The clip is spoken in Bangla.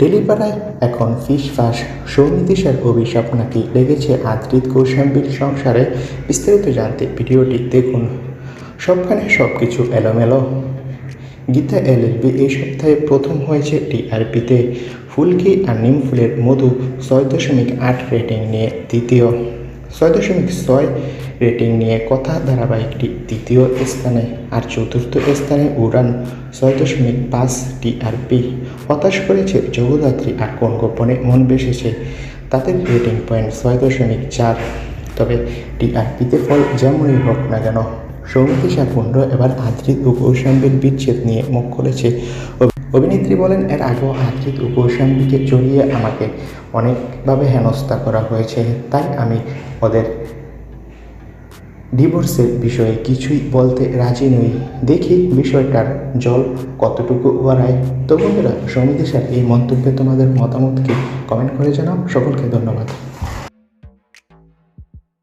টেলিপাড়ায় এখন ফিস ফাঁস। সৌমিতিশার অভিশাপ নাকি লেগেছে আদ্রিত কৌশাম্বীর সংসারে? বিস্তারিত জানতে ভিডিওটি দেখুন। সবখানে সব কিছু এলোমেলো। গীতা এলএলবি এই সপ্তাহে প্রথম হয়েছে টিআরপিতে ফুলকি আর নিম ফুলের মধু ছয় দশমিক আট রেটিং নিয়ে দ্বিতীয়। ছয় দশমিক ছয় রেটিং নিয়ে কথা ধারাবাহিকটি তৃতীয় স্থানে আর চতুর্থ স্থানে উড়ান ছয় দশমিক পাঁচ টিআরপি হতাশ করেছে জগদ্ধাত্রী আর কোন গোপনে মন বেসেছে? তাদের রেটিং পয়েন্ট ছয় দশমিক চার। তবে টিআরপিতে ফল যেমনই হোক না কেন সৌমিতি সাকুণ্ড এবার আদ্রিত ও বিচ্ছেদ নিয়ে মুখ অভি- অভিনেত্রী বলেন, এর আগেও আদ্রিত ও কৌশাম্বীকে জড়িয়ে আমাকে অনেকভাবে হেনস্থা করা হয়েছে, তাই আমি ওদের ডিভোর্সের বিষয়ে কিছুই বলতে রাজি নই। দেখি বিষয়টার জল কতটুকু ওয়ারায় তো বন্ধুরা সমিতির স্যার এই মন্তব্যে তোমাদের মতামতকে কমেন্ট করে জানাও। সকলকে ধন্যবাদ।